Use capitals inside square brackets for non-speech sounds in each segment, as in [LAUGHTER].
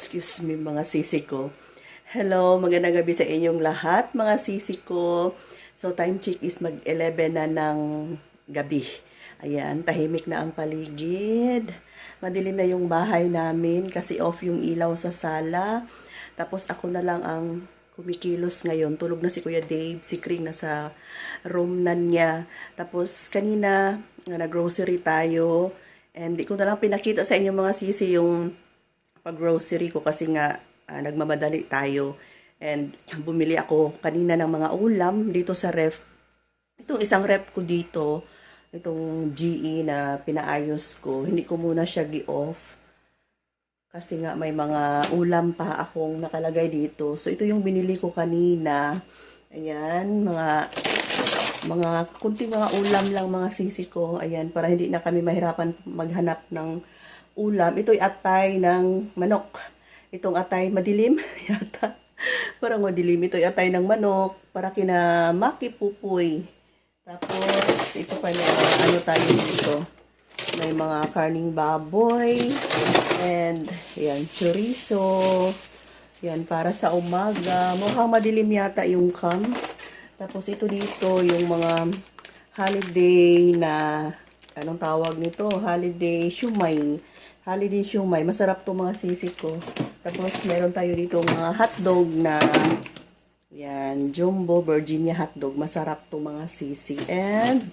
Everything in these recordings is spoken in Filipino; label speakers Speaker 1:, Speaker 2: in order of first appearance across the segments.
Speaker 1: Excuse me mga sisi ko. Hello, magandang gabi sa inyong lahat mga sisi ko. So time check is mag 11 na ng gabi. Ayan, tahimik na ang paligid. Madilim na yung bahay namin kasi off yung ilaw sa sala. Tapos ako na lang ang kumikilos ngayon. Tulog na si Kuya Dave, si Kring nasa room na niya. Tapos kanina, nag-grocery tayo. And di ko na lang pinakita sa inyo mga sisi yung pag-grocery ko kasi nga ah, nagmamadali tayo. And bumili ako kanina ng mga ulam dito sa ref. Itong isang ref ko dito, itong GE na pinaayos ko, hindi ko muna siya gi-off. Kasi nga may mga ulam pa akong nakalagay dito. So ito yung binili ko kanina. Ayan, mga mga kunting mga ulam lang mga sisi ko. Ayan, para hindi na kami mahirapan maghanap ng ulam. Ito'y atay ng manok. Itong atay madilim [LAUGHS] yata. Parang madilim. Ito'y atay ng manok para kina Maki. Tapos, ito pa na ano tayo dito. May mga karning baboy. And, yan, chorizo. Yan, para sa umaga. Mukhang madilim yata yung cam. Tapos, ito dito, yung mga holiday na, anong tawag nito? Holiday shumay. Holiday shumay. Masarap to mga sisi ko. Tapos, meron tayo dito mga hotdog na, yan, jumbo Virginia hotdog. Masarap to mga sisi. And,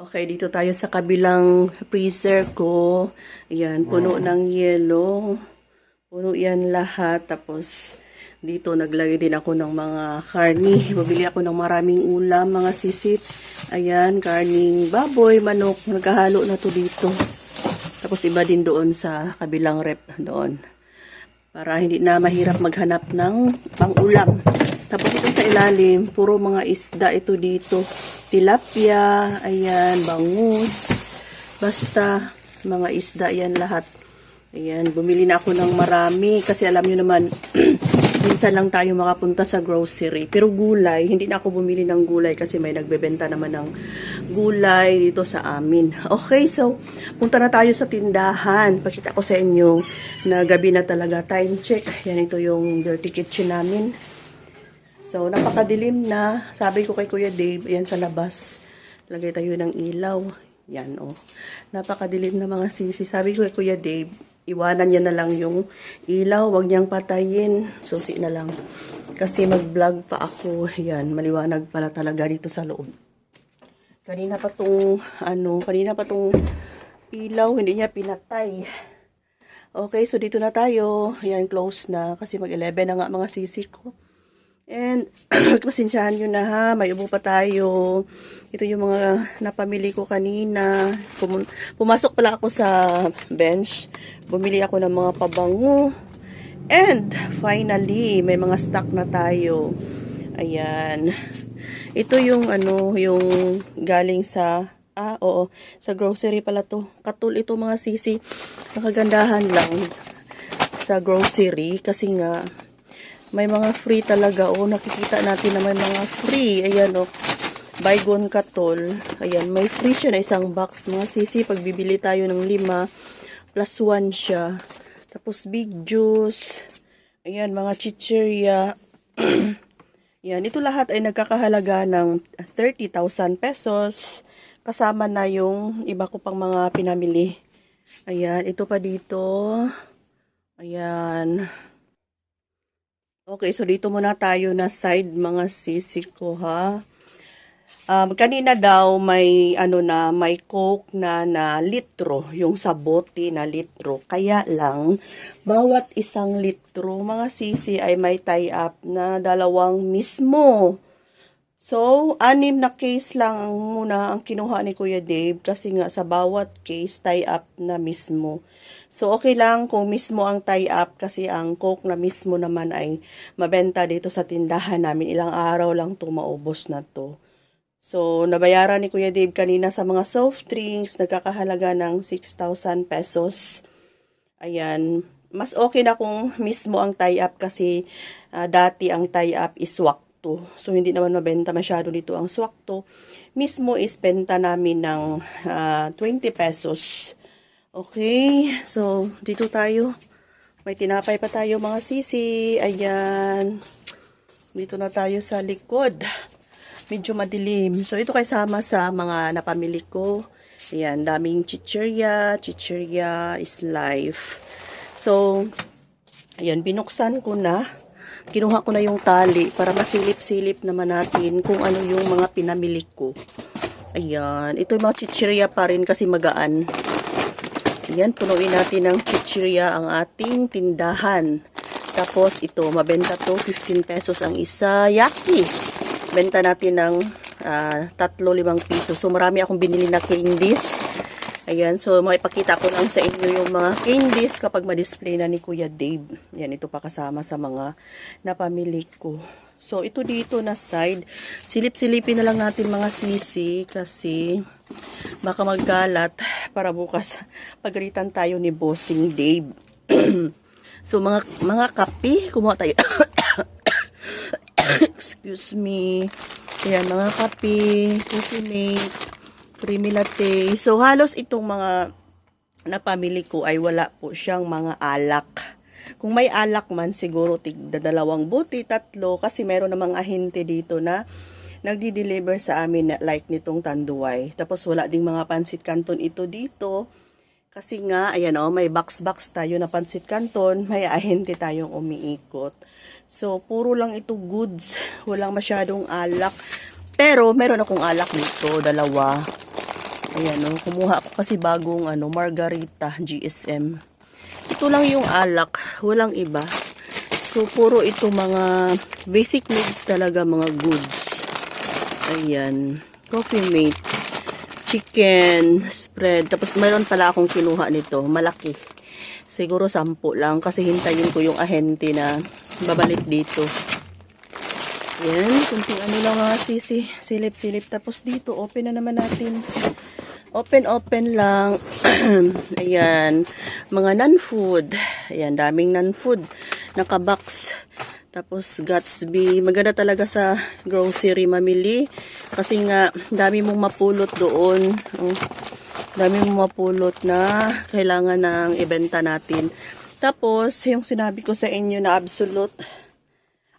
Speaker 1: Okay, dito tayo sa kabilang freezer ko. Ayan, puno ng yelo. Puno yan lahat. Tapos, dito naglagay din ako ng mga karni. Bumili ako ng maraming ulam, mga sisit. Ayan, karning baboy, manok. Nagkahalo na to dito. Tapos, iba din doon sa kabilang rep doon. Para hindi na mahirap maghanap ng pang-ulam. Tapos ito sa ilalim, puro mga isda ito dito. Tilapia, ayan, bangus. Basta, mga isda yan lahat. Ayan, bumili na ako ng marami kasi alam nyo naman, [CLEARS THROAT] minsan lang tayo makapunta sa grocery. Pero gulay, hindi na ako bumili ng gulay kasi may nagbebenta naman ng gulay dito sa amin. [LAUGHS] Okay, so, punta na tayo sa tindahan. Pakita ko sa inyo na gabi na talaga. Time check. Yan, ito yung dirty kitchen namin. So, napakadilim na. Sabi ko kay Kuya Dave, ayan sa labas. Lagay tayo ng ilaw. Yan, oh. Napakadilim na mga sisi. Sabi ko kay Kuya Dave, iwanan niya na lang yung ilaw. Huwag niyang patayin. Susi na lang. Kasi mag-vlog pa ako. Yan, maliwanag pala talaga dito sa loob. Kanina pa tong, ano, kanina pa tong ilaw, hindi niya pinatay. Okay, so dito na tayo. Yan, close na. Kasi mag-11 na nga mga sisi ko. And, [CLEARS THROAT] pasensyahan nyo na ha, may ubo pa tayo. Ito yung mga napamili ko kanina. Pum pumasok pala ako sa bench. Bumili ako ng mga pabango. And, finally, may mga stock na tayo. Ayan. Ito yung ano, yung galing sa Ah, oo. Sa grocery pala to. Katul ito mga sisi. Nakagandahan lang sa grocery kasi nga may mga free talaga oh nakikita natin na may mga free ayan oh baygon katol ayan may free siya na isang box mga sisi pag bibili tayo ng lima plus one siya tapos big juice ayan mga chichirya [CLEARS THROAT] yan ito lahat ay nagkakahalaga ng 30,000 pesos. Kasama na yung iba ko pang mga pinamili. Ayan ito pa dito. Ayan. Okay, so dito muna tayo na side mga sisi ko ha. Um, kanina daw may ano na may coke na na litro, yung sa bote na litro. Kaya lang bawat isang litro mga sisi ay may tie up na dalawang mismo. So, anim na case lang ang muna ang kinuha ni Kuya Dave kasi nga sa bawat case tie up na mismo. So, okay lang kung mismo ang tie-up kasi ang coke na mismo naman ay mabenta dito sa tindahan namin. Ilang araw lang to maubos na to. So, nabayaran ni Kuya Dave kanina sa mga soft drinks, nagkakahalaga ng 6,000 pesos. Ayan. Mas okay na kung mismo ang tie-up kasi ah, dati ang tie-up is wakto. So, hindi naman mabenta masyado dito ang swakto. Mismo is benta namin ng ah, 20 pesos. Okay, so dito tayo. May tinapay pa tayo mga sisi. Ayan. Dito na tayo sa likod. Medyo madilim. So, ito kay sama sa mga napamili ko. Ayan, daming chichirya. Chichirya is life. So, ayan, binuksan ko na. Kinuha ko na yung tali para masilip-silip naman natin kung ano yung mga pinamili ko. Ayan, ito yung mga chichirya pa rin kasi magaan. Ayan, punuin natin ng chichirya ang ating tindahan. Tapos ito, mabenta to 15 pesos ang isa. Yaki! Benta natin ng ah, tatlo, limang piso. So marami akong binili na candies. Ayan, so makipakita ko lang sa inyo yung mga candies kapag ma-display na ni Kuya Dave. Yan, ito pa kasama sa mga napamili ko. So, ito dito na side. Silip-silipin na lang natin mga sisi kasi baka magkalat para bukas [LAUGHS] pagalitan tayo ni Bossing Dave. [CLEARS THROAT] so, mga mga kape, kumuha tayo. [LAUGHS] Excuse me. Ayan, mga kape, coffee mate, creamy latte. So, halos itong mga napamili ko ay wala po siyang mga alak. Kung may alak man, siguro tigda dalawang buti, tatlo, kasi meron namang ahente dito na nagdi-deliver sa amin na like nitong tanduay. Tapos wala ding mga pansit canton ito dito. Kasi nga, ayan o, may box-box tayo na pansit canton, may ahente tayong umiikot. So, puro lang ito goods. [LAUGHS] Walang masyadong alak. Pero, meron akong alak dito, dalawa. Ayan o, kumuha ako kasi bagong ano, margarita GSM. Ito lang yung alak, walang iba. So, puro ito mga basic needs talaga, mga goods. Ayan. Coffee mate. Chicken spread. Tapos, mayroon pala akong kinuha nito. Malaki. Siguro sampu lang kasi hintayin ko yung ahente na babalik dito. Yan, kunting ano lang mga sisi, silip-silip. Tapos dito, open na naman natin. Open, open lang. [CLEARS THROAT] Ayan, mga non-food. Ayan, daming non-food. Naka-box. Tapos Gatsby, maganda talaga sa grocery mamili. Kasi nga, dami mong mapulot doon. Oh, dami mong mapulot na kailangan ng ibenta natin. Tapos, yung sinabi ko sa inyo na absolute,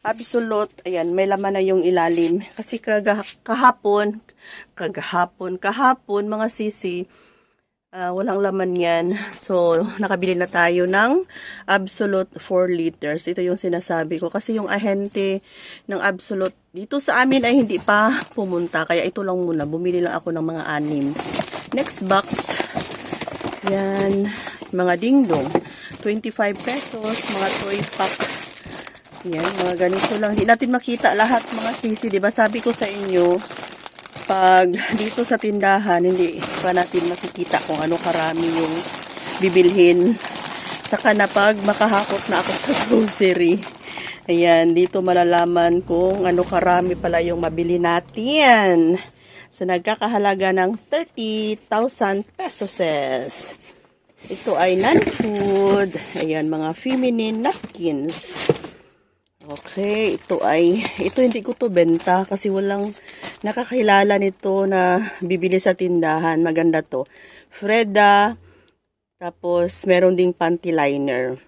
Speaker 1: absolute, ayan, may laman na yung ilalim. Kasi kaga, kahapon, kagahapon, kahapon, mga sisi, ah, walang laman yan. So, nakabili na tayo ng absolute 4 liters. Ito yung sinasabi ko. Kasi yung ahente ng absolute, dito sa amin ay hindi pa pumunta. Kaya ito lang muna. Bumili lang ako ng mga anim. Next box, yan, mga dingdong. 25 pesos, mga toy pack. Yan, mga ganito lang. Hindi natin makita lahat mga sisi, 'di ba? Sabi ko sa inyo, pag dito sa tindahan, hindi pa natin makikita kung ano karami yung bibilhin. Saka na pag makahakot na ako sa [LAUGHS] grocery. Ayan, dito malalaman kung ano karami pala yung mabili natin. So, nagkakahalaga ng 30,000 pesos. Ito ay non-food. Ayan, mga feminine napkins. Okay, ito ay, ito hindi ko to benta kasi walang nakakilala nito na bibili sa tindahan. Maganda to. Freda, tapos meron ding panty liner.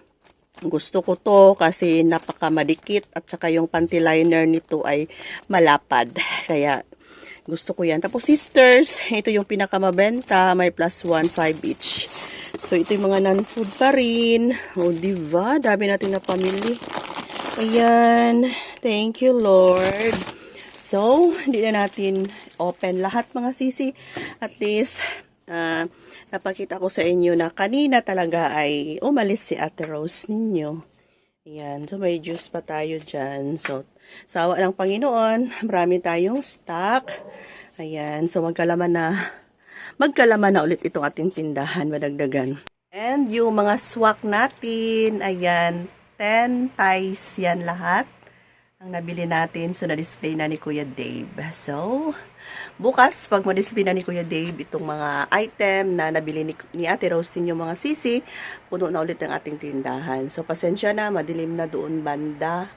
Speaker 1: Gusto ko to kasi napakamadikit at saka yung panty liner nito ay malapad. [LAUGHS] Kaya gusto ko yan. Tapos sisters, ito yung pinakamabenta. May plus 1, 5 each. So ito yung mga non-food pa rin. O diba? Dami natin na pamili. Ayan. Thank you, Lord. So, hindi na natin open lahat mga sisi. At least, ah, napakita ko sa inyo na kanina talaga ay umalis si Ate Rose ninyo. Ayan. So, may juice pa tayo dyan. So, sawa ng Panginoon, marami tayong stock. Ayan. So, magkalaman na, magkalaman na ulit itong ating tindahan, madagdagan. And yung mga swak natin, ayan, 10 ties yan lahat ang nabili natin. So, na-display na ni Kuya Dave. So, bukas, pag ma-display na ni Kuya Dave itong mga item na nabili ni, ni Ate Rose yung mga sisi, puno na ulit ang ating tindahan. So, pasensya na, madilim na doon banda.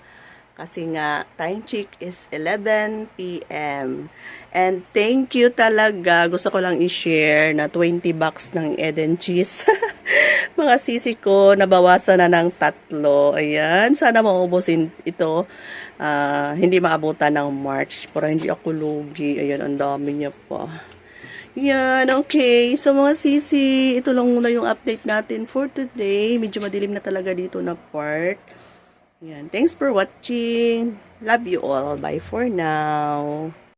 Speaker 1: Kasi nga, time check is 11 p.m. And thank you talaga. Gusto ko lang i-share na 20 bucks ng Eden cheese. [LAUGHS] mga sisi ko, nabawasan na ng tatlo. Ayan, sana maubusin ito. Ah, hindi maabutan ng March para hindi ako lugi. Ayan, ang dami niya pa. Yan, okay. So mga sisi, ito lang muna yung update natin for today. Medyo madilim na talaga dito na part. Yan, thanks for watching. Love you all. Bye for now.